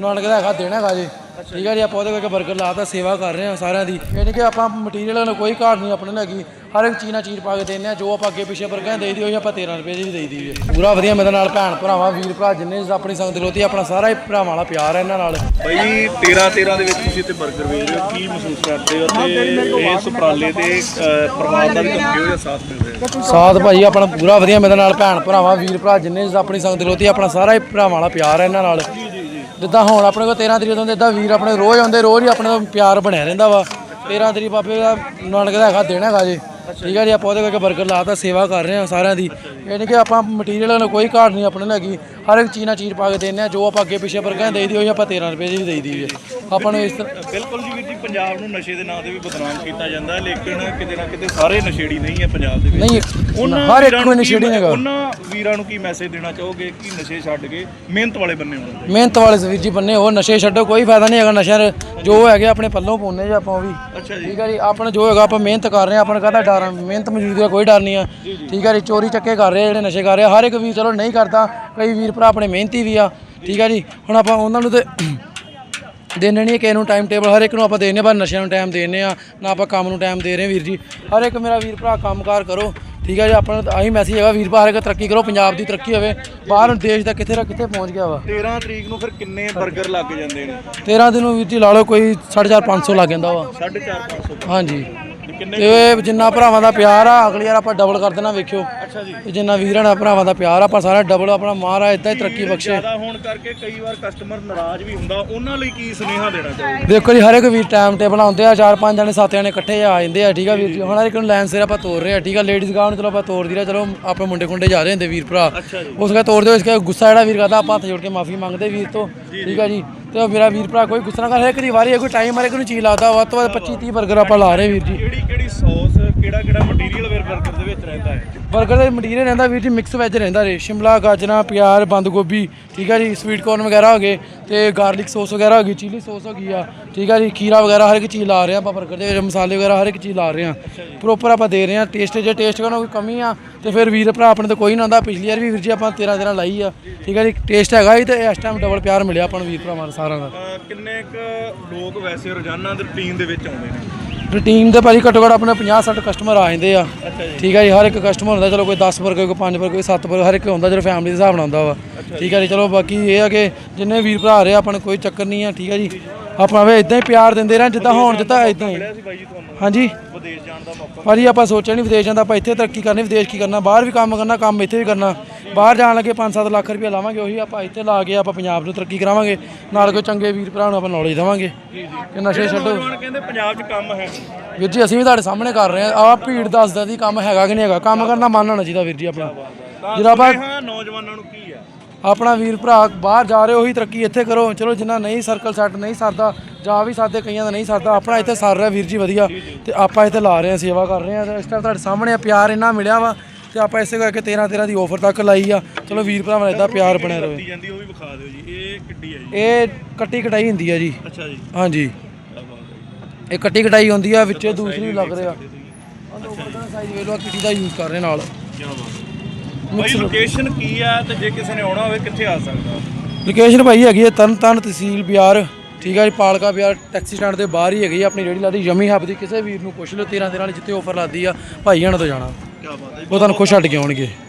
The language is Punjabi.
ਨਾਨਕ ਦਾ ਹੈਗਾ ਦੇਣਾ ਹੈਗਾ ਜੀ ਠੀਕ ਹੈ ਜੀ ਆਪਾਂ ਉਹਦੇ ਕਰਕੇ ਬਰਗਰ ਲਾਤਾ ਸੇਵਾ ਕਰ ਰਹੇ ਹਾਂ ਸਾਰਿਆਂ ਦੀ। ਨਹੀਂ ਕਿ ਆਪਾਂ ਮਟੀਰੀਅਲ ਨੂੰ ਕੋਈ ਘਾਟ ਨਹੀਂ ਆਪਣੇ ਲੱਗੀ ਹਰ ਇੱਕ ਚੀਜ਼ ਨਾਲ ਚੀਜ਼ ਪਾ ਕੇ ਦਿੰਦੇ ਆ ਜੋ ਆਪਾਂ ਅੱਗੇ ਪਿੱਛੇ ਬਰਗਰਾਂ ਦੇਈ ਦੀ ਹੋਈ ਆਪਾਂ 13 ਰੁਪਏ ਦੀ ਵੀ ਦੇਈ ਦੀ ਹੈ। ਪੂਰਾ ਵਧੀਆ ਮੇਰੇ ਨਾਲ ਭੈਣ ਭਰਾਵਾਂ ਵੀਰ ਭਰਾ ਜਿੰਨੇ ਆਪਣੀ ਸੰਗਤ ਲੋਤੀ ਆਪਣਾ ਸਾਰਾ ਹੀ ਭਰਾਵਾਂ ਵਾਲਾ ਪਿਆਰ ਹੈ ਇਹਨਾਂ ਨਾਲ। ਬਈ 13 13 ਦੇ ਵਿੱਚ ਤੁਸੀਂ ਤੇ 버ਗਰ ਵੇਚ ਰਹੇ ਹੋ ਕੀ ਮਹਿਸੂਸ ਕਰਦੇ ਹੋ? ਤੇ ਇਸ ਉਪਰਾਲੇ ਅਹ, ਪਰਿਵਾਰ ਦਾ ਵੀ ਕਿਹੋ ਜਿਹਾ ਸਾਥ ਮਿਲ ਰਿਹਾ ਹੈ ਸਾਥ ਭਾਈ ਆਪਣਾ ਪੂਰਾ ਵਧੀਆ ਮੇਰੇ ਨਾਲ ਭੈਣ ਭਰਾਵਾਂ ਵੀਰ ਭਰਾ ਜਿੰਨੇ ਆਪਣੀ ਸੰਗਤ ਲੋਤੀ ਆਪਣਾ ਸਾਰਾ ਹੀ ਭਰਾਵਾਂ ਵਾਲਾ ਪਿਆਰ ਹੈ ਇਹਨਾਂ ਨਾਲ। ਜਿੱਦਾਂ ਹੁਣ ਆਪਣੇ ਕੋਲ 13 ਤਰੀਕ ਤੋਂ ਇਦਾਂ ਵੀਰ ਆਪਣੇ ਰੋਜ਼ ਆਉਂਦੇ, ਰੋਜ਼ ਹੀ ਆਪਣੇ ਨਾਲ ਪਿਆਰ ਬਣਿਆ ਰਹਿੰਦਾ ਵਾ। 13 ਤਰੀਕ ਬਾਬੇ ਦਾ ਨਾਨਕ ਦਾ ਹੈਗਾ ਦਿਨ ਹੈਗਾ ਜੀ। ਠੀਕ ਹੈ ਜੀ ਆਪਾਂ ਉਹਦੇ ਕਰਕੇ ਬਰਗਰ ਲਾਤਾ ਸੇਵਾ ਕਰ ਰਹੇ ਹਾਂ ਸਾਰਿਆਂ ਦੀ। ਨਹੀਂ ਕਿ ਆਪਾਂ ਮਟੀਰੀਅਲ ਨੂੰ ਕੋਈ ਘਾਟ ਨਹੀਂ ਆਪਣੇ ਲੱਗੀ ਹਰ ਇੱਕ ਚੀਜ਼ ਨਾਲ ਚੀਜ਼ ਪਾ ਕੇ ਦਿੰਦੇ ਆ ਜੋ ਆਪਾਂ ਅੱਗੇ ਪਿੱਛੇ ਬਰਗਰਾਂ ਦੇਈ ਦੀ ਹੋਈ ਆਪਾਂ 13 ਰੁਪਏ ਦੀ ਵੀ ਦੇਈ ਦੀ ਹੈ। ਆਪਾਂ ਨੂੰ ਇਸ ਤਰ੍ਹਾਂ ਬਿਲਕੁਲ ਜੀ ਵੀਰ ਜੀ ਪੰਜਾਬ ਨੂੰ ਨਸ਼ੇ ਦੇ ਨਾਂ ਤੇ ਵੀ ਬਦਨਾਮ ਕੀਤਾ ਜਾਂਦਾ ਹੈ ਲੇਕਿਨ ਕਿਤੇ ਨਾ ਕਿਤੇ ਸਾਰੇ ਨਸ਼ੇੜੀ ਨਹੀਂ ਹੈ ਪੰਜਾਬ ਦੇ ਵਿੱਚ। ਨਹੀਂ ਹਰ ਇੱਕ ਵੀਰਾਂ ਕੋਈ ਨੂੰ ਨਸ਼ੇੜੀ ਹੈਗਾ। ਉਹਨਾਂ ਵੀਰਾਂ ਨੂੰ ਕੀ ਮੈਸੇਜ ਦੇਣਾ ਚਾਹੋਗੇ ਕਿ ਨਸ਼ੇ ਛੱਡ ਕੇ ਮਿਹਨਤ ਵਾਲੇ ਬੰਨੇ ਹੋਣ? ਮਿਹਨਤ ਵਾਲੇ ਵੀਰ ਜੀ ਬੰਨੇ ਉਹ ਨਸ਼ੇ ਛੱਡੋ ਕੋਈ ਫਾਇਦਾ ਨਹੀਂ ਹੈਗਾ ਨਸ਼ਿਆਂ ਦੇ। ਜੋ ਹੈਗੇ ਆਪਣੇ ਪੱਲੋਂ ਪਾਉਨੇ ਜੇ ਆਪਾਂ ਉਹ ਵੀ। ਠੀਕ ਹੈ ਜੀ ਆਪਣਾ ਜੋ ਹੈਗਾ ਆਪਾਂ ਮਿਹਨਤ ਕਰ ਰਹੇ ਹਾਂ ਆਪਾਂ ਨੂੰ ਕਹਦਾ ਡਰ ਆ, ਮਿਹਨਤ ਮਜ਼ਦੂਰੀ ਦਾ ਕੋਈ ਡਰ ਨਹੀਂ ਆ। ਠੀਕ ਹੈ ਜੀ ਚੋਰੀ ਚੱਕੇ ਕਰ ਰਹੇ ਆ ਜਿਹੜੇ ਨਸ਼ੇ ਕਰ ਰਹੇ ਆ ਹਰ ਇੱਕ ਵੀਰ ਚਲੋ ਨਹੀਂ ਕਰਦਾ ਕਈ ਵੀਰ ਭਰਾ ਆਪਣੇ ਮਿਹਨਤੀ ਵੀ ਆ ਠੀਕ ਹੈ ਜੀ। ਹੁਣ ਆਪਾਂ ਉਹਨਾਂ ਨੂੰ ਤੇ ਦੇਣੇ ਨਹੀਂ ਕਿਸੇ ਨੂੰ ਟਾਈਮ ਟੇਬਲ ਹਰ ਇੱਕ ਨੂੰ ਆਪਾਂ ਦੇਣੇ ਪਰ ਨਸ਼ਿਆਂ ਨੂੰ ਟਾਈਮ ਦੇਣੇ ਆ ਨਾ ਆਪਾਂ ਕੰਮ ਨੂੰ ਟਾਈਮ ਦੇ ਰਹੇ ਵੀਰ ਜੀ। ਹਰ ਇੱਕ ਮੇਰਾ ਵੀਰ ਭਰਾ ਕੰਮਕਾਰ ਕਰੋ ਠੀਕ ਹੈ ਜੀ ਆਪਣਾ ਤਾਂ ਆਹੀ ਮੈਸੇਜ ਹੈਗਾ ਵੀਰ ਭਰਾ ਇੱਕ ਤਰੱਕੀ ਕਰੋ ਪੰਜਾਬ ਦੀ ਤਰੱਕੀ ਹੋਵੇ। ਬਾਹਰ ਦੇਸ਼ ਦਾ ਕਿੱਥੇ ਦਾ ਕਿੱਥੇ ਪਹੁੰਚ ਗਿਆ ਵਾ। 13 ਤਰੀਕ ਨੂੰ ਫਿਰ ਕਿੰਨੇ 버ਗਰ ਲੱਗ ਜਾਂਦੇ ਨੇ? 13 ਦਿਨ ਨੂੰ ਵੀਰ ਜੀ ਲਾ ਲਓ ਕੋਈ 4.5 500 ਲੱਗ ਜਾਂਦਾ ਵਾ। 4.5 500 ਹਾਂਜੀ। ਤੇ ਜਿੰਨਾ ਭਰਾਵਾਂ ਦਾ ਪਿਆਰ ਆ ਅਗਲੀ ਵਾਰ ਆਪਾਂ ਡਬਲ ਕਰ ਦੇਣਾ ਵੇਖਿਓ। ਅੱਛਾ ਜੀ। ਤੇ ਜਿੰਨਾ ਵੀਰਾਂ ਦਾ ਭਰਾਵਾਂ ਦਾ ਪਿਆਰ ਆ ਆਪਾਂ ਸਾਰਾ ਡਬਲ ਆਪਣਾ ਮਹਾਰਾਜ ਇਦਾਂ ਹੀ ਤਰੱਕੀ ਬਖਸ਼ੇ। ਜ਼ਿਆਦਾ ਹੋਣ ਕਰਕੇ ਕਈ ਵਾਰ ਕਸਟਮਰ ਨਾਰਾਜ਼ ਵੀ ਹੁੰਦਾ। ਉਹਨਾਂ ਲਈ ਕੀ ਸੁਨੇਹਾ ਦੇਣਾ ਚਾਹੋਗੇ? ਦੇਖੋ ਜੀ ਹਰ ਇੱਕ ਵੀਰ ਟਾਈਮ ਟੇਬਲ ਆਉਂਦੇ ਆ ਚਾਰ ਪੰਜ ਜਣੇ ਸੱਤ ਜਣੇ ਇਕੱਠੇ ਆ ਜਾਂਦੇ ਆ ਠੀਕ ਆ ਵੀਰ ਜੀ? ਹੁਣ ਹਰ ਇੱਕ ਨੂੰ ਲਾਈਨ ਸਿਰ ਆਪਾਂ ਤੋਰ ਰਹੇ ਆ ਠੀਕ ਆ? ਲੇਡੀਜ਼ ਗਾਉਂ ਚਲੋ ਆਪਾਂ ਤੋਰਦੀ ਰਿਹਾ ਚਲੋ ਆਪਣੇ ਮੁੰਡੇ ਖੁੰਡੇ ਜਾ ਰਹੇ ਹੁੰਦੇ ਵੀਰ ਭਰਾ। ਅੱਛਾ ਜੀ। ਉਸ ਕਾ ਤੋਰਦੇ ਹੋ ਇਸ ਕਾ ਗੁੱਸਾ ਜਿਹੜਾ ਵੀਰ ਕਰਦਾ ਆਪਾਂ ਹੱਥ ਜੋੜ ਕੇ ਮਾਫੀ ਮੰਗਦੇ ਵੀਰ ਤੋਂ ਠੀਕ ਆ ਜੀ? ਤੇ ਮੇਰਾ ਵੀਰ ਭਰਾ ਕੋਈ ਗੁੱਸਾ ਨਾ ਕਰ ਹਰੇਕ ਦੀ ਵਾਰੀ ਹੈ ਕੋਈ ਟਾਈਮ ਹਰੇਕ ਕੋਈ ਚੀਜ਼ ਲਾਦਾ ਵੱਧ ਤੋਂ ਬਾਅਦ 25 30 ਬਰਗਰ ਆਪਾਂ ਲਾ ਰਹੇ ਵੀਰ ਜੀ। ਕਿਹੜੀ ਕਿਹੜੀ ਸੌਸ ਕਿਹੜਾ ਕਿਹੜਾ ਮਟੀਰੀਅਲ ਵੇਰ 버ਗਰ ਦੇ ਵਿੱਚ ਰਹਿੰਦਾ ਹੈ? 버ਗਰ ਦਾ ਮਟੀਰੀਅਲ ਰਹਿੰਦਾ ਵੀਰ ਜੀ ਮਿਕਸ ਵੈਜ ਰਹਿੰਦਾ ਰੇ ਸ਼ਿਮਲਾ ਗਾਜਰਾਂ ਪਿਆਜ਼ ਬੰਦ ਗੋਭੀ ਠੀਕ ਹੈ ਜੀ ਸਵੀਟ ਕੋਰਨ ਵਗੈਰਾ ਹੋ ਗਏ। ਤੇ ਗਾਰਲਿਕ ਸੌਸ ਵਗੈਰਾ ਹੋ ਗਈ ਚਿਲੀ ਸੌਸ ਹੋ ਗਈ ਆ। ਠੀਕ ਹੈ ਜੀ ਖੀਰਾ ਵਗੈਰਾ ਹਰ ਇੱਕ ਚੀਜ਼ ਲਾ ਰਹੇ ਆ ਆਪਾਂ 버ਗਰ ਦੇ ਵਿੱਚ ਮਸਾਲੇ ਵਗੈਰਾ ਹਰ ਇੱਕ ਚੀਜ਼ ਲਾ ਰਹੇ ਆ। ਪ੍ਰੋਪਰ ਆਪਾਂ ਦੇ ਰਹੇ ਆ ਟੇਸਟ ਜੇ ਟੇਸਟ ਕਰਨਾ ਕੋਈ ਕਮੀ ਆ ਤੇ ਫਿਰ ਵੀਰ ਭਰਾ ਆਪਣੇ ਤੋਂ ਕੋਈ ਨਾ ਆਉਂਦਾ ਪਿਛਲੀ ਵਾਰ ਵੀ ਵੀਰ ਜੀ ਆਪਾਂ 13 13 ਲਾਈ ਆ। ਠੀਕ ਹੈ ਜੀ ਟੇਸਟ ਹੈਗਾ ਹੀ ਤੇ ਇਸ ਟਾਈਮ ਡਬਲ ਪਿਆਰ ਮਿਲਿਆ ਆਪਾਂ ਨੂੰ ਵੀਰ ਭਰਾਵਾਂ ਸਾਰਿਆਂ ਦਾ। ਕਿੰਨੇ ਕੁ ਲੋਕ ਵੈਸੇ ਰੋਜ਼ਾਨਾ ਦੀ ਰੁਟੀਨ ਦੇ ਵਿੱਚ ਆਉਂਦੇ ਨੇ? ਰੂਟੀਨ ਦੇ ਭਾਜੀ ਘੱਟੋ ਘੱਟ ਆਪਣੇ 50 60 ਕਸਟਮਰ ਆ ਜਾਂਦੇ ਆ। ਠੀਕ ਹੈ ਜੀ ਹਰ ਇੱਕ ਕਸਟਮਰ ਹੁੰਦਾ ਚਲੋ ਕੋਈ 10 ਬਰਗਰ ਕੋਈ 5 ਬਰਗਰ ਕੋਈ 7 ਬਰਗਰ ਹਰ ਇੱਕ ਹੁੰਦਾ ਜਦੋਂ ਫੈਮਿਲੀ ਦੇ ਹਿਸਾਬ ਨਾਲ ਹੁੰਦਾ ਵਾ। ਠੀਕ ਹੈ ਜੀ ਚਲੋ ਬਾਕੀ ਇਹ ਆ ਕਿ ਜਿੰਨੇ ਵੀਰ ਭਰਾ ਰਹੇ ਆ, ਆਪਾਂ ਨੂੰ ਕੋਈ ਚੱਕਰ ਨਹੀਂ ਆ ਠੀਕ ਹੈ ਜੀ। ਆਪਾਂ ਵੇ ਇਦਾਂ ਹੀ ਪਿਆਰ ਦਿੰਦੇ ਰਹਿਣ ਜਿੱਦਾਂ ਹੋਣ ਜਿੱਦਾਂ ਇਦਾਂ ਹੀ। ਮਿਲਿਆ ਸੀ ਬਾਈ ਜੀ ਤੁਹਾਨੂੰ? ਹਾਂਜੀ। ਵਿਦੇਸ਼ ਜਾਣ ਦਾ ਮੌਕਾ ਭਾਜੀ ਆਪਾਂ ਸੋਚਿਆ ਨਹੀਂ ਵਿਦੇਸ਼ ਜਾਂਦਾ ਆਪਾਂ ਇੱਥੇ ਤਰੱਕੀ ਕਰਨੀ ਵਿਦੇਸ਼ ਕੀ ਕਰਨਾ ਬਾਹਰ ਵੀ ਕੰਮ ਕਰਨਾ ਕੰਮ ਇੱਥੇ ਵੀ ਕਰਨਾ। ਬਾਹਰ ਜਾਣ ਲੱਗੇ 5-7 ਲੱਖ ਰੁਪਏ ਲਾਵਾਂਗੇ ਉਹੀ ਆਪਾਂ ਇੱਥੇ ਲਾ ਕੇ ਆਪਾਂ ਪੰਜਾਬ ਨੂੰ ਤਰੱਕੀ ਕਰਾਵਾਂਗੇ। ਨਾਲ ਕੋਈ ਚੰਗੇ ਵੀਰ ਭਰਾ ਨੂੰ ਆਪਾਂ ਨੌਲੇਜ ਦੇਵਾਂਗੇ। ਕਿ ਨਸ਼ੇ ਛੱਡੋ। ਨੌਜਵਾਨ ਕਹਿੰਦੇ ਪੰਜਾਬ 'ਚ ਕੰਮ ਹੈ। ਵੀਰ ਜੀ ਅਸੀਂ ਵੀ ਤੁਹਾਡੇ ਸਾਹਮਣੇ ਕਰ ਰਹੇ ਆ ਆ ਭੀੜ ਦੱਸਦਾ ਦੀ ਕੰਮ ਹੈਗਾ ਕਿ ਨਹੀਂ ਹੈਗਾ। ਕੰਮ ਕਰਨਾ ਮਨ ਹੋਣਾ ਚਾਹੀਦਾ ਵੀਰ ਜੀ ਆਪਣਾ। ਜਿਹੜਾ ਆਪਾਂ ਨੌਜਵਾਨਾਂ ਨੂੰ ਕੀ ਆਪਣਾ ਵੀਰ ਭਰਾ ਬਾਹਰ ਜਾ ਰਹੇ ਉਹੀ ਤਰੱਕੀ ਇੱਥੇ ਕਰੋ। ਚਲੋ ਜਿੰਨਾ ਨਹੀਂ ਸਰਕਲ ਸੈੱਟ ਨਹੀਂ ਸਰਦਾ ਜਾਂ ਵੀ ਸਾਡੇ ਕਈਆਂ ਦਾ ਨਹੀਂ ਸਰਦਾ। ਆਪਣਾ ਇੱਥੇ ਸਰ ਰਿਹਾ ਵੀਰ ਜੀ ਵਧੀਆ। ਤੇ ਆਪਾਂ ਇੱਥੇ ਲਾ ਰਹੇ ਆ ਸੇਵਾ ਕਰ ਰਹੇ ਆ ਤੇ ਇਸ ਟਾਈਮ ਤੁਹਾਡੇ ਸਾਹਮਣੇ ਪਿਆਰ ਇੰਨਾ ਮਿਲਿਆ ਵਾ। ਤੇ ਆਪਾਂ ਇਸੇ ਕਰਕੇ 13 13 ਦੀ ਆਫਰ ਤੱਕ ਲਾਈ ਆ। ਚਲੋ ਵੀਰ ਭਰਾਵਾਂ ਨਾਲ ਇਦਾਂ ਪਿਆਰ ਬਣਿਆ ਰਹੇ। ਜਾਂਦੀ ਉਹ ਵੀ ਵਿਖਾ ਦਿਓ ਜੀ। ਇਹ ਕਿੱਡੀ ਹੈ ਜੀ। ਇਹ ਕੱਟੀ ਕਟਾਈ ਹੁੰਦੀ ਆ ਜੀ। ਅੱਛਾ ਜੀ। ਹਾਂਜੀ। ਹੈ। ਇਹ ਕੱਟੀ ਕਟਾਈ ਹੁੰਦੀ ਆ ਵਿੱਚੇ ਦੂਸਰੀ ਲੱਗ ਰਿਹਾ। ਸਾਈਜ਼ ਵੇਖ ਲਓ ਕਿੱਟੀ ਦਾ ਯੂਜ਼ ਕਰ ਰਹੇ ਨਾਲ। ਕਿਆ ਬਾਤ ਬਾਈ ਲੋਕੇਸ਼ਨ ਕੀ ਹੈ ਤੇ ਜੇ ਕਿਸੇ ਨੇ ਆਉਣਾ ਹੋਵੇ ਕਿੱਥੇ ਆ ਸਕਦਾ? ਲੋਕੇਸ਼ਨ ਭਾਈ ਹੈਗੀ ਹੈ ਤਰਨ ਤਾਰਨ ਤਹਿਸੀਲ ਬਿਆਰ। ਠੀਕ ਹੈ ਜੀ ਪਾਲਕਾ ਬਿਆਰ ਟੈਕਸੀ ਸਟੈਂਡ ਦੇ ਬਾਹਰ ਹੀ ਹੈਗੀ ਆ, ਆਪਣੀ ਰੇੜੀ ਲਾਦੀ। ਯਮੀ ਹੱਬ ਦੀ ਕਿਸੇ ਵੀਰ ਨੂੰ ਪੁੱਛ ਲਓ 13 13 ਵਾਲੀ ਜਿੱਥੇ ਆਫਰ ਲੱਗਦੀ ਆ ਭਾਈ ਹਣ ਤੋਂ ਜਾਣਾ। ਕਿਆ ਬਾਤ ਹੈ ਉਹ ਤੁਹਾਨੂੰ ਖੁਸ਼ ਛੱਡ ਕੇ ਆਉਣਗੇ।